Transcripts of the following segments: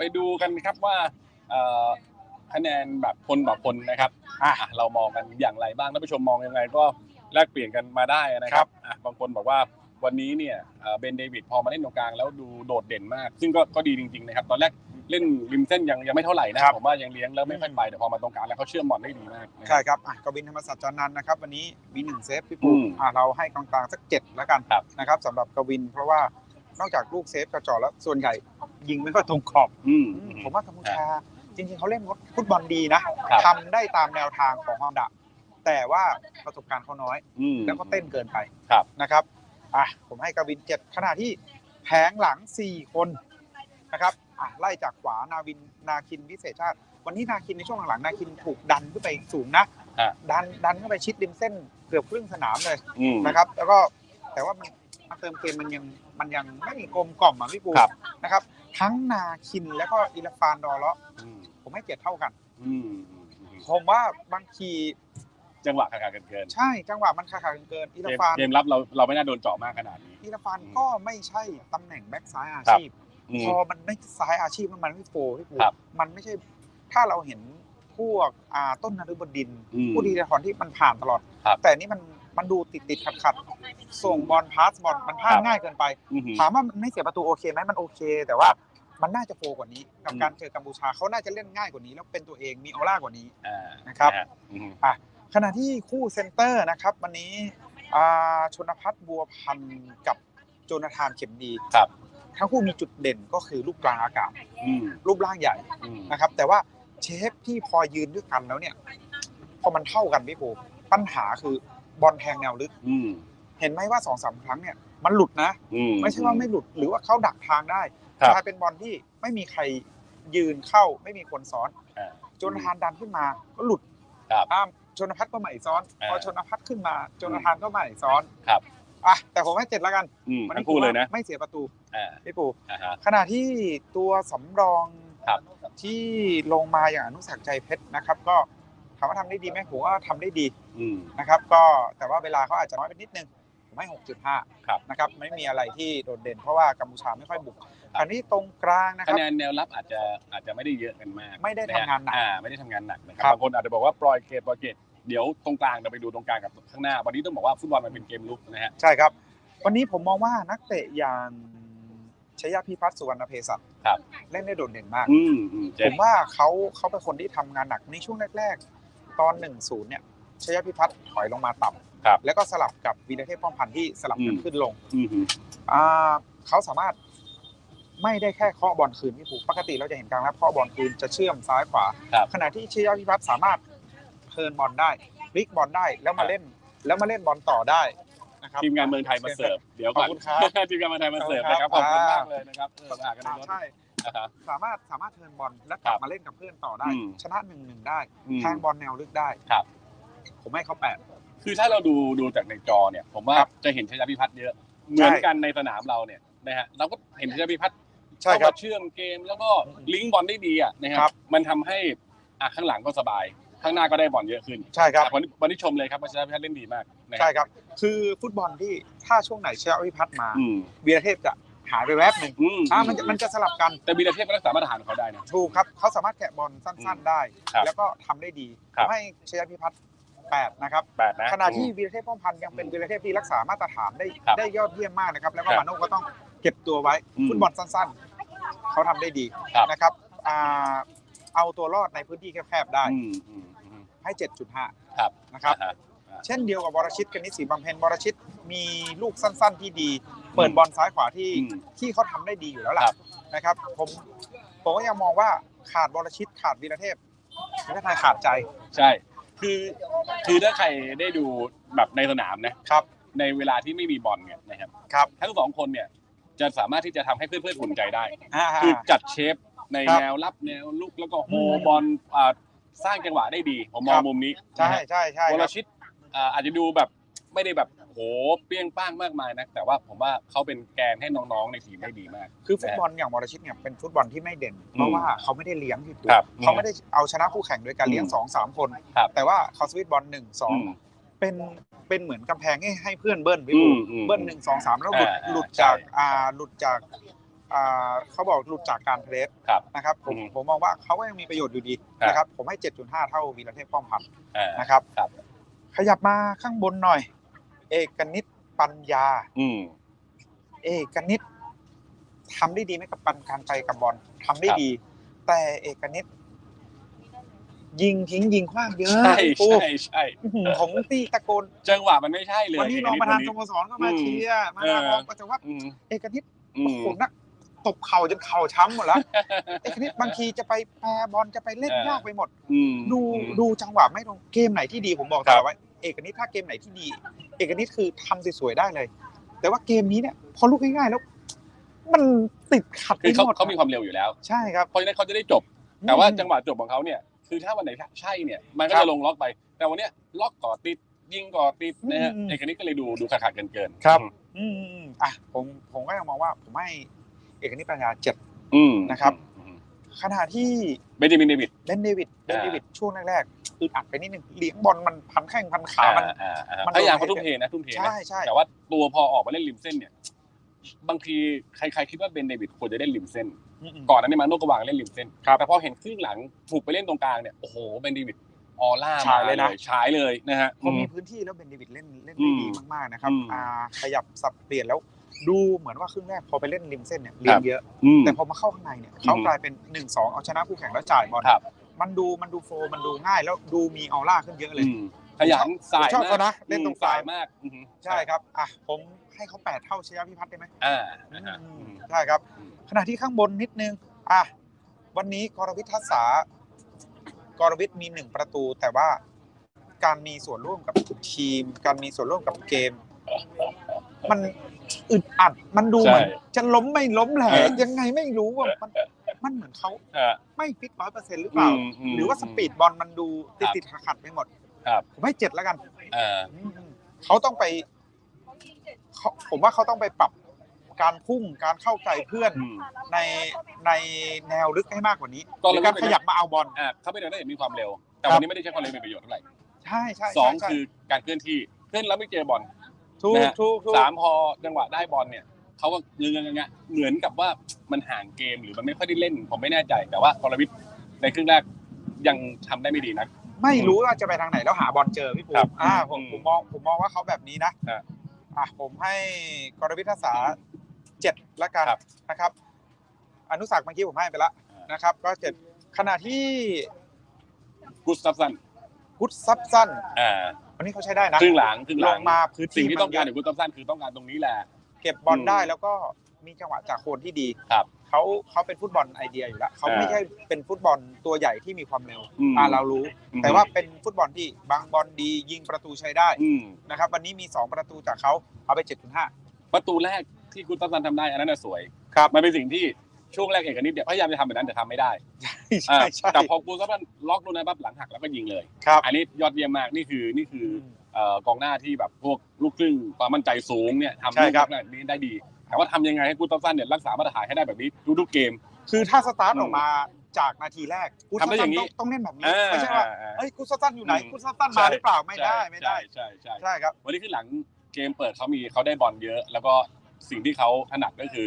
ไปดูกันครับว่าเอ่อคะแนนแบบคนต่อคนนะครับอะเรามองกันอย่างไรบ้างท่านผู้ชมมองยังไงก็แลกเปลี่ยนกันมาได้นะครับอะบางคนบอกว่าวันนี้เนี่ยเอ่อเบนเดวิดพอมาเล่นตรงกลางแล้วดูโดดเด่นมาก ซึ่งก็ก็ดีจริงๆนะครับตอนแรกเล่นริมเส้นยังยังไม่เท่าไหร่นะผมว่ายังเลี้ยงแล้วไม่ค่อยไปแต่พอมาตรงกลางแล้วเขาเชื่อมบอลได้ดีมากนะคใช่รับครับอะกวินธรรมศาสตร์จอนันท์นะครับ วันนี้มีหนึ่งเซฟพี่ปูอืมอะเราให้กลางๆสักเจ็ดแล้วกันครับนะครับสำหรับกวินเพราะว่านอกจากลูกเซฟกระจอกแล้วส่วนใหญ่ ยิงไม่ค่อยตรงขอบ อืม ผมว่ากัมพูชา จริงๆเขาเล่นฟุตบอลดีนะครับทำได้ตามแนวทางของฮอนดะแต่ว่าประสบการณ์เขาน้อย อืม แล้วก็เต้นเกินไปครับ นะครับอะผมให้กวินเจ็ดขณะที่แผงหลังสี่คนนะครับอะไล่จากขวานาวินนาคินวิเศษชาติ วันนี้นาคินในช่วงหลังๆนาคินถูกดันขึ้นไปสูงนะฮะ ดันดันเข้าไปชิดริมเส้นเกือบครึ่งสนามเลย อืม นะครับแล้วก็แต่ว่ามันมาเติมเกมมันยังมันยังไม่กลมกล่อมอะพี่ปูครับ นะครับ ทั้งนาคินแล้วก็อิลฟานดอร์เลาะอืมผมให้เจ็ดเท่ากันอืมอืมอืมผมว่าบางทีจังหวะขาดๆกันเกิน ใช่จังหวะมันขาดๆเกินอิลเกมฟานเกมรับเราเราไม่น่าโดนเจาะมากขนาดนี้อิลฟานอืมก็ไม่ใช่ตำแหน่งแบ็กซ้ายอาครับชีพอืมพอมันไม่ซ้ายอาชีพแล้วมันไม่โฟร์พี่ปูครับมันไม่ใช่ถ้าเราเห็นพวกอ่าต้นนฤบดินทร์อืมผู้ดีทรที่มันผ่านตลอดครับแต่นี่มันมันดูติดติดขัดขัดๆส่งบอลพาสบอลมันพลาดครับง่ายเกินไปอืมถามว่ามันไม่เสียประตูโอเคไหมมันโอเค แต่ว่าครับ มันน่าจะโฟร์กว่านี้ กับอืมการเจอกัมพูชาเขาน่าจะเล่นง่ายกว่านี้ แล้วเป็นตัวเองมีออร่ากว่านี้อ่านะครับฮอืมขณะที่คู่เซนเตอร์นะครับ วันนี้อ่าชนพัฒน์บัวพันธ์กับโจนาธานเข็มดีครับทั้งคู่มีจุดเด่นก็คือลูกกลางอากาศอืมรูปร่างใหญ่อืมนะครับ แต่ว่าเชฟที่พอยืนด้วยกันแล้วเนี่ย พอมันเท่ากันพี่ปูปัญหาคือบอลแทงแนวลึกอืมเห็นไหมว่าสองสามครั้งเนี่ย มันหลุดนะอืมไม่ใช่ว่าไม่หลุดหรือว่าเขาดักทางได้ครับกลายเป็นบอลที่ไม่มีใครยืนเข้าไม่มีคนซ้อนอ่าโจนาธานดันขึ้นมาก็หลุดครับอ้ามชนพัฒน์ก็ใหม่ซ้อนอ่าพอชนพัฒน์ขึ้นมาโจนาธานก็ใหม่ซ้อนครับอะแต่ผมให้เจ็ดแล้วกันอืมวันทั้นี้งคู่เลยนะไม่เสียประตูอ่าพี่ปูอ่าฮะขณะที่ตัวสำรองครับที่ลงมาอย่างอนุสักดิ์ใจเพชรนะครับ ก็ถามว่าทำได้ดีไหมผมว่าทำได้ดีอืมนะครับ ก็แต่ว่าเวลาเขาอาจจะน้อยไปนิดนึง ผมให้ 6.5 ครับ นะครับไม่มีอะไรที่โดดเด่นเพราะว่ากัมพูชาไม่ค่อยบุกขณะที่ตรงกลางนะคคะรับแนนแนวรับอาจจะอาจจะไม่ได้เยอะกันมากไม่ได้ทำงานหนักอ่าไม่ได้ทำงานหนักนะครับครับ บางคนอาจจะบอกว่าปล่อยเกมปล่อยเกมเดี๋ยวตรงกลางเราไปดูตรงกลางกับข้างหน้า วันนี้ต้องบอกว่าฟุตบอลมันเป็นเกมลุกนะฮะ ใช่ครับ วันนี้ผมมองว่านักเตะอย่างชยพิพัฒน์สุวรรณเพศัตครับ เล่นได้โดดเด่นมาก อืมอืมผเจ็ดมว่าเขาเขาเป็นคนที่ทำงานหนักในช่วงแรก ๆ ตอน1นศูนย์เนี่ย ชยพิพัฒน์ถอยลงมาต่ำครับแล้วก็สลับกับวีรเทพป้อมพันธ์ที่สลับกันอืม ขึ้นลงอืมอืมอ่าเขาสามารถไม่ได้แค่เคาะบอลคืนพี่ผูปกติเราจะเห็นการรับเคาะบอลคืนจะเชื่อมซ้ายขวา ครับ ขณะที่ชยพิพัฒน์สามารถเทิร์นบอลได้พลิกบอลได้แล้วมาเล่น แล้วมาเล่นบอลต่อได้นะครับ ทีมงานเมืองไทยมาเสิร์ฟเดี๋ยวก่อนขอบคุณครับ ทีมงานเมืองไทยมาเสิร์ฟนะครับขขออบบคุคุณณครับมากเลยนะครับเออมาหากันในอ่ารถใช่ นะฮะ สามารถสามารถเทิร์นบอลและกครัลับบมาเล่นกับเพื่อนต่อได้ อืมชนะหนึ่งหนึ่งได้ อืมแทงบอลแนวลึกได้ครับ ผมให้เขาแปดคือถ้าเราดูดูจากในจอเนี่ย ผมว่าครับจะเห็นชยพิพัฒน์เยอะ เหมือนกันในสนามเราเนี่ยนะฮะเราก็เห็นชยพิพัฒน์ใช่ครับเข้ามาเชื่อมเกมแล้วก็ลิงก์บอลได้ดีอะนะคครัรับบมันทำให้อะข้างหลังก็สบาย ข้างหน้าก็ได้บอลเยอะขึ้นใช่ครับวันนี้วันนี้ชมเลยครับว่าชยพิพัฒน์เล่นดีมากนะใช่ครับ คือฟุตบอลที่ถ้าช่วงไหนเชยพิพัฒน์มาอืมวีรเทพจะหายไปแวบหนึ่งอืมอ่ามันจะมันจะสลับกัน แต่บีดาเทพก็รักษามาตรฐานของเขาได้นะ ถูกครับ เขาสามารถแกะบอลสั้น ๆ ได้ครับแล้วก็ทำได้ดีครับทำให้ชยพิพัฒน์ แปดนะครับ แปดนะขณะที่วีรเทพป้อมพันธ์ยังเป็นวีรเทพที่รักษามาตรฐานได้ครับได้ยอดเยี่ยมมากนะครับ แล้วก็ครับมาโน่ก็ต้องเก็บตัวไว้อืมฟุตบอลสั้นๆ เขาทำได้ดีครับ นะครับอ่าเอาตัวรอดในพื้นที่แคบๆได้อืมอืมอืมให้ 7.5 ครับนะครับ อ่าฮะ เช่นเดียวกับวรชิตกนิษฐ์ศรีบำเพ็ญวรชิตมีลูกสั้นๆที่ดี เปิดบอลซ้ายขวาที่อืมที่เขาทำได้ดีอยู่แล้วล่ะครับนะครับ ผมผมก็ยังมองว่าขาดวรชิตขาดวีรเทพทีมชาติไทยขาดใจ ใช่ คือคือถ้าใครได้ดูแบบในสนามนะครับ ในเวลาที่ไม่มีบอลเนี่ยนะครับครับทั้งสองคนเนี่ยจะสามารถที่จะทำให้เพื่อนๆอุ่นใจได้ อ่าคือจัดเชฟในครับแนวรับแนวลุกแล้วก็โฮอืมบอลอ่าสร้างจังหวะได้ดี ผมมอคงรับ มุมนี้ใช่นะฮะใช่ใช่วครรับชิตอ่าอาจจะดูแบบไม่ได้แบบโห เปรี้ยงป้างมากมายนะแต่ว่าผมว่าเขาเป็นแกนให้น้องๆในทีมได้ดีมาก คือฟุตบอลอย่างวรชิตเนี่ยเป็นฟุตบอลที่ไม่เด่น เพราะว่าเขาไม่ได้เลี้ยงที่ตัวครับเขาไม่ได้เอาชนะคู่แข่งโดยการเลี้ยงอืมสองสามคน ครับ แต่ว่าเขาสวิตช์บอลหนึ่งสองอืมเป็นเป็นเหมือนกำแพงให้ให้เพื่อนเบิ้ลพี่อืปูมอืม เบิ้ลหนึ่งสองสามแล้วหลุดอ่าหลุดใช่จากอ่าหลุดจากอ่าเขาบอกหลุดจากการเพลสครับนะครับผมอืมผมมองว่าเขาก็ยังมีประโยชน์อยู่ดีครับ นะครับผมให้ 7.5 เท่าวีรเทพป้อมพันธ์อ่า นะครับ ครับ ขยับมาข้างบนหน่อย เอกนิตปัญญา อืมเอกนิตทำได้ดีไหมกับปันการไปกับบอลทำได้ครับดี แต่เอกนิตยิงทิ้งยิงขว้างเยอะใช่ปูใช่ใช่อื้อหือผมตีตะโกนจังหวะมันไม่ใช่เลยวันนี้รองประธานสโมสรก็มาเชียร์มาเออมองก็จะว่าอืมเอกนิตอืโอ้มโหนักตบเข่าจนเข่าช้ำหมดแล้วเอกนิตบางทีจะไปแปรบอลจะไปเล่นเออยากไปหมดอืมดูอืมดูจังหวะไม่ตรงเกมไหนที่ดีผมบอกครัตบลอดว่า เอกนิตถ้าเกมไหนที่ดี เอกนิตคือทำสวยๆได้เลย แต่ว่าเกมนี้เนี่ยพอลุกง่ายๆแล้ว มันติดขัดไปคือเขาหมดเขามีความเร็วอยู่แล้ว ใช่ครับเพราะฉะนั้นเขาจะได้จบ แต่ว่าจังหวะจบของเขาเนี่ย คือถ้าวันไหนใช่เนี่ย มันก็ครัจะบลงล็อกไป แต่วันเนี้ยล็อกก่อติดยิงก่อติดนะฮะอืมเอกนิดก็เลยดูดูขาดขาดเกินเกินๆครับอืมอืมอะผมผมก็ยังมองว่าผมให้เอกนิตปัญญาเจ็ดอืมนะครับอืม ขณะที่เบนจามินเดวิดเบนเดวิดเบนอ่าเดวิดช่วงแรกๆอึดอัดไปนิดนึงเลี้ยงบอลมันพันแข้งพันขา มันอ่าอ่ามันพยายามโดนเขาทุ่มเทนะทุ่มเทนะใช่ใช่แต่ว่าตัวพอออกมาเล่นริมเส้นเนี่ยบางทีใครๆคิดว่าเบนเดวิดควรจะเล่นริมเส้นอืมก่อนหนั้านนี่มาโนกวางเล่นริมเส้นครับแต่พอเห็นครึ่งหลังถูกไปเล่นตรงกลางเนี่ยโอ้โหเบนเดวิดออร่าฉายเลยนะมฉายเลยนะฮะพอมีอืมพื้นที่แล้วเบนเดวิดเล่นเล่นอืได้มดีมากๆนะครับอืมอ่าขยับสับเปลี่ยนแล้ว ดูเหมือนว่าครึ่งแรกพอไปเล่นริมเส้นเนี่ยเลี้ยงเยอะอืมแต่พอมาเข้าข้างในเนี่ยเขากลายเป็น1นสองเอาชนะคู่แข่งแล้วจ่ายบอลครับมันดูมันดูโฟล์มันดูง่าย แล้วดูมีออร่าขึ้นเยอะเลยอืมขยันสายผมชอบมากเขานะเล่นตรงกลางสายมากอืมใช่ครับอะผมให้เขาแปดเท่าชยาพิพัฒน์ได้ไหมอ่านะฮะอืมอืมใช่ครับอืมขณะที่ข้างบนนิดนึงอะวันนี้กรวิททัศษากรวิทมีหนึ่งประตู แต่ว่าการมีส่วนร่วมกับทีม การมีส่วนร่วมกับเกม มัน อึดอัด มันดูเหมือนจะล้มไม่ล้มแหละยังไงไม่รู้ว่ามันมันเหมือนเขาอ่าไม่ฟิตร้อยเปอร์เซ็นต์หรือเปล่ามมหรือว่าสปีดบอลมันดูติดติดขัดขัดๆไปหมดครับผมให้เจ็ดแล้วกันอ่าอืมเขาต้องไปเขาผมว่าเขาต้องไปปรับการพุ่งการเข้าใจเพื่อนอืมในในแนวลึกให้มากกว่านี้ก็หเลยรือการขยับมาเอาบอลอ่าเขาไม่ได้ได้มีความเร็ว แต่ครับวันนี้ไม่ได้ใช้ความเร็วเป็นประโยชน์เท่าไหร่ใช่ใช่สองใช่คือการเคลื่อนที่เคลื่อนแล้วไม่เจอบอล ถูกนะฮะถูกถูก สามพอจังหวะได้บอลเนี่ยเขาก็เงงงะเหมือนกับว่ามันห่างเกมหรือมันไม่ค่อยได้เล่น ผมไม่แน่ใจ แต่ว่ากรวิทย์ในครึ่งแรกยังทำได้ไม่ดีนักไม่รู้ว่าจะไปทางไหนแล้วหาบอลเจอพี่ปูครับอ่าผมอืมผมมองผมมองว่าเขาแบบนี้นะฮะอะผมให้กรวิทยาษาเจ็ดละกันครับนะครับ อนุสักดิ์เมื่อกี้ผมให้ไปแล้วนะครับ ก็เจ็ดขณะที่กุสตัฟสันพุทธซับสั้นอ่า วันนี้เขาใช้ได้นะครึ่งหลังครึ่งหลลังงมาพื้นสิ่ที่งที่ต้องการมันจากกุสตัฟสันคือต้องการตรงนี้แหละเก็บบอลอืมได้แล้วก็มีจังหวะจากโคนที่ดีครับเขาเขาเป็นฟุตบอลไอเดียอยู่แล้วเขาอ่าไม่ใช่เป็นฟุตบอลตัวใหญ่ที่มีความเร็วอืมอ่าเรารู้อืมแต่ว่าเป็นฟุตบอลที่บางบอลดียิงประตูใช้ได้อืมนะครับ วันนี้มี 2 ประตูจากเขาเอาไป7.5ประตูแรกที่กุสตัฟสันทำได้อันนั้นน่ะสวยครับมันเป็นสิ่งที่ ช่วงแรกเอกนิดเนี่ยพยายามจะทำแบบนั้นแต่ทำไม่ได้ใช่ใช่แต่พอกุสตัฟสันล็อกโดนนะปั๊บหลังหักแล้วก็ยิงเลย ครับ อันนี้ยอดเยี่ยมมากนี่คือนี่คือเอ่อกองหน้าที่แบบพวกลูกครึ่งความมั่นใจสูงเนี่ยทำใช่ครับ ลูกแบบนี้ได้ดีแต่ว่าทำยังไงให้กุสตัฟสันเนี่ยรักษามาตรฐานให้ได้แบบนี้ทุกๆเกม คือถ้าสตาร์ทอืมออกมาจากนาทีแรกกูทำได้อย่างนี้นี้ต้องเล่นแบบนี้อ่าไม่ใช่ว่า อ่าเฮ้ยกูซัตันอยู่ไหนอืม กูซัตันมาหรือเปล่าไม่ได้ไม่ได้ ใช่ใช่ใช่ใช่ครับ วันนี้คือหลังเกมเปิดเขามีเขาได้บอลเยอะ แล้วก็สิ่งที่เขาถนัดก็คือ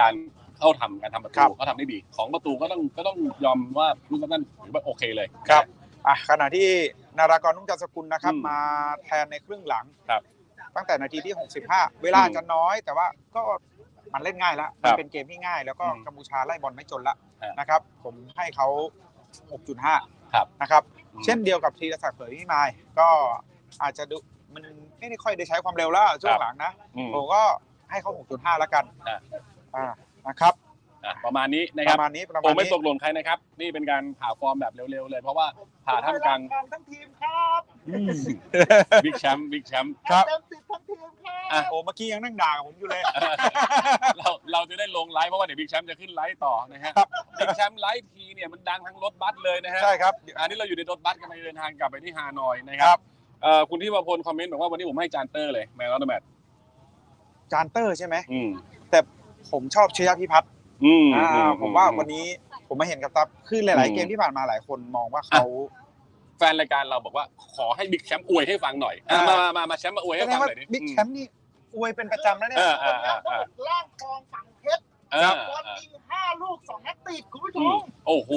การ เข้าทำการทำประครัตูบเขาทำได้ดีของประตูก็ต้องก็ต้องยอมว่ากุสตัฟสันถือว่าโอเคเลยครับอะขณะที่นารากรนุ่งจันทร์สกุลนะครับอืมมาแทนในครึ่งหลังครับตั้งแต่นาทีที่ 65 เวลาอืมจะน้อยแต่ว่าก็มันเล่นง่ายแล้วครัมันบเป็นเกมที่ง่าย แล้วก็อืมกัมพูชาไล่บอลไม่จนละฮะนะครับ ผมให้เขา 6.5ครับนะครับอืมเช่นเดียวกับธีรศักดิ์เผยพิมาย ก็อาจจะดูมันไม่ได้ค่อยได้ใช้ความเร็วแล้วช่วครังบหลังนะอืมผมก็ให้เขา 6.5 แล้วกันอะอ่า นะครับอะประมาณนี้นะปครับระมาณนี้ประผมาณมไม่นี้ตกหล่นใครนะครับ นี่เป็นการผ่าฟอร์มแบบเร็วๆเลย เพราะว่าผ่าท่ามกลางทั้งทีมครับอืมบิ๊กแชมป์บิ๊กแชมป์ครับเต็มสิบทั้งทีมครับอะโอ้เมื่อกี้ยังนั่งด่ากับผมอยู่เลย เราเราจะได้ลงไลฟ์เพราะว่าเดี๋ยวบิ๊กแชมป์จะขึ้นไลฟ์ต่อนะฮะครับ บิ๊กแชมป์ไลฟ์ทีเนี่ยมันดังทั้งรถบัสเลยนะฮะ ใช่ครับ อันนี้เราอยู่ในรถบัสกำลังเดินทางกลับไปที่ฮานอยนะคครัรับบ เอ่อคุณที่วาพลคอมเมนต์บอกว่าวันนี้ผมให้จานเตอร์เลยแมนออฟเดอะแมตช์จานเตอร์ใช่ไหมอืม ผมชอบชยพิพัฒน์อืมอ่าอืผมว่าวันนี้ผมมาเห็นกับตาคือหลาย ๆ เกมที่ผ่านมาหลายคนมองว่าเขา แฟนรายการเราบอกว่าขอให้บิ๊กแชมป์อวยให้ฟังหน่อยอะอ่าม มามามามาแชมป์มาอวยให้แสดฟังงว่าหน่อยดิบิ๊กแชมป์นี่อวยเป็นประจำแล้วเนี่ย เออเออเออเออล่างทองฝังเพชรเออบอลยิงห้าลูกสองนัดติดคุณผู้ชอืมมโอ้โห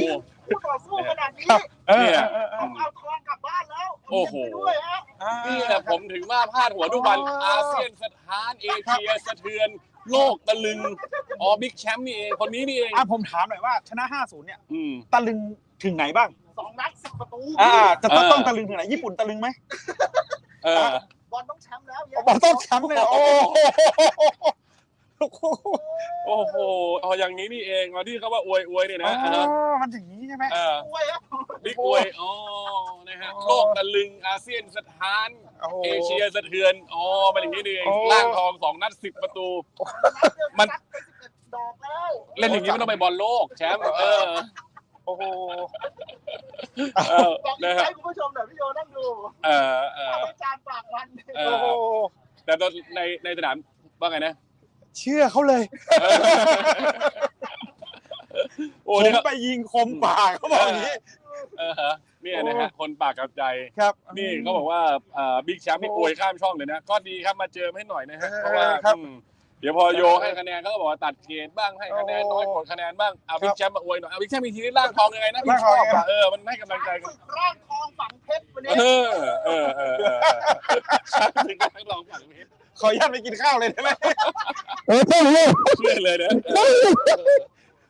ยิงคู่ต่อสู้ขนาดนี้เออเนี่ยเออเอต้อองเอาทองกลับบ้านแล้วโอ้โห เาเงินไปด้วยฮะเออนี่แหละผมถึงว่าพาดหัวทุกวันอ๋อออาเซียนสถานเอเชียสะเทือน โลกตะลึงอ๋อบิ๊กแชมป์นี่เองคนนี้นี่เองอะผมถามหน่อยว่าชนะ 5-0 เนี่ยอืม ตะลึงถึงไหนบ้าง สองนัดสิบประตูอ่า จะต้องเออ ต้องตะลึงถึงไหน ญี่ปุ่นตะลึงไหมเออบอลต้องแชมป์แล้วบอกต้องแชมป์เลยเหรอโอ้โหโอ้โหอ๋ออย่างนี้นี่เองอ๋อที่เขาว่าอวยอวยเนี่ยนะอ๋เอออมันอย่างนี้ใช่ไหม เออโอ้ยครับบิ๊กอวยอ๋อนะฮะโลกตะลึงอาเซียนสถาน โอ้โห เอเชียสะเทือนอ๋อมันอย่างนี้นี่เองโอ้ ล่างทองสองนัดสิบประตู มันนัดไปสิบเอ็ดดอกแล้วเล่นอย่างนี้ไม่ต้องไปบอลโลกแชมป์เออโอ้โหเออบอกนะให้ฮะคุณผู้ชมหน่อยพี่โยนั่งดูเออเออ อาจารย์ปากมันเอโอ้โหแต่ตอนในในสนามว่าไงนะเชื่อเขาเลยเออโอ้ผมนี่ครับไปยิงคมกว่าเขาบอกอย่างนี้ เออฮะเนี่ยนะฮะคนปากกับใจ ครับนี่เขาบอกว่าบิ๊กแชมป์นี่โอ้อวยข้ามช่องเลยนะ ก็ดีครับมาเจอให้หน่อยนะฮะเออเพราะว่าครับอืมเดี๋ยวพอโยให้คะแนนเขาก็บอกว่าตัดเกรดบ้างให้คะแนนโอ้น้อยกดคะแนนบ้างเอาครับบิ๊กแชมป์มาอวยหน่อยเอาบิ๊กแชมป์มีทีนี้ร่างทองยังไงนะพี่ร่างชทองอบยังไงอะเออมันให้กำลังใจกันฝึกร่างทองฝังเพชรวันนี้เออเออเออเออช้างถึงกับลองฝั่งนี้ขออนุญาตไปกินข้าวเลยได้ไหมเชื่อเลยนะ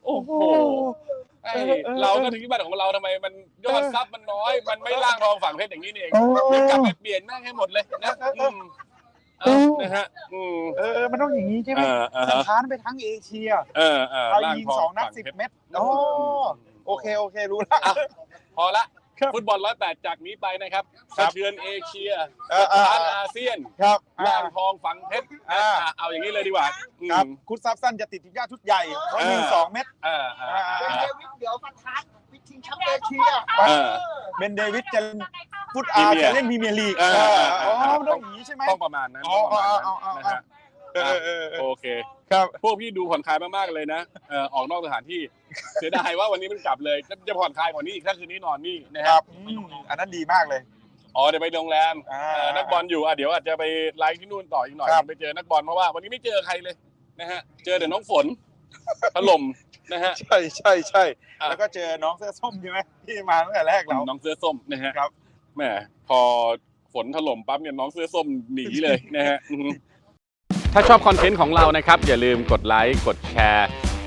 โอ้โห ไอเราก็ถึงที่บ้านของเราทำไมมันยอดซับมันน้อย มันไม่ล่างทองฝั่งเพชรอย่างนี้นี่เองเดี๋ยวกลับไปเปลี่ยนแม่งให้หมดเลยนะอืมเอานะฮะอืมเออมันต้องอย่างนี้ใช่ไหมเออเออสถานไปทั้งเอเชียเออเออเอาล่างยิงทองสองนัดฝั่สิบเพชรเมตรโอ้โอเคโอเครู้ละอะพอละครับ ฟุตบอลร้อยแปดจากนี้ไปนะครับครัสะบเทือนเอเชียเออเออทานอาเซียนครับล่างทองฝังเพชรอ่าอะเอาอย่างนี้เลยดีกว่าอืมครับคุณซับสั้นจะติดทีมชาติชุดใหญ่เพราะยิงสองเม็ดอ่าอ่าอ่าเป็นอ่าเดวิดเดี๋ยวฟันทัดวิชิงแชมป์เอเชียเออเบนเดวิดจะฟุตอาพรีเมียร์จะเล่นพรีเมียร์ลีกเออเออเอออ๋อเออมันต้องอย่างนี้ใช่ไหมต้องประมาณนั้นอ๋อต้องประมาณนั้นอ๋ออ๋ออ๋อนะฮะเออเออเออโอเค ครับ พวกพี่ดูผ่อนคลายมากๆเลยนะเออออกนอกสถานที่ เสียดายว่าวันนี้มันกลับเลยจะจะผ่อนคลายกว่านี้อีกถ้าคืนนี้นอนนี่นะคครัรับบอืมอันนั้นดีมากเลย อ๋อเดี๋ยวไปโรงแรมอ่าเออนักบอลอยู่อะเดี๋ยวอาจจะไปไลฟ์ที่นู่นต่ออีกหน่อยครับ ไปเจอนักบอลเพราะว่าวันนี้ไม่เจอใครเลยนะฮะเจอแต่น้องฝนถล่มนะฮะ ใช่ใช่ใช่อะ แล้วก็เจอน้องเสื้อส้มใช่ไหมที่มาตั้งแต่แรกเรา น้องเสื้อส้มนะฮะครับ แหมพอฝนถล่มปั๊บเนี่ยน้องเสื้อส้มหนีเลยนะฮะอือฮึถ้าชอบคอนเทนต์ของเรานะครับ อย่าลืมกดไลค์กดแชร์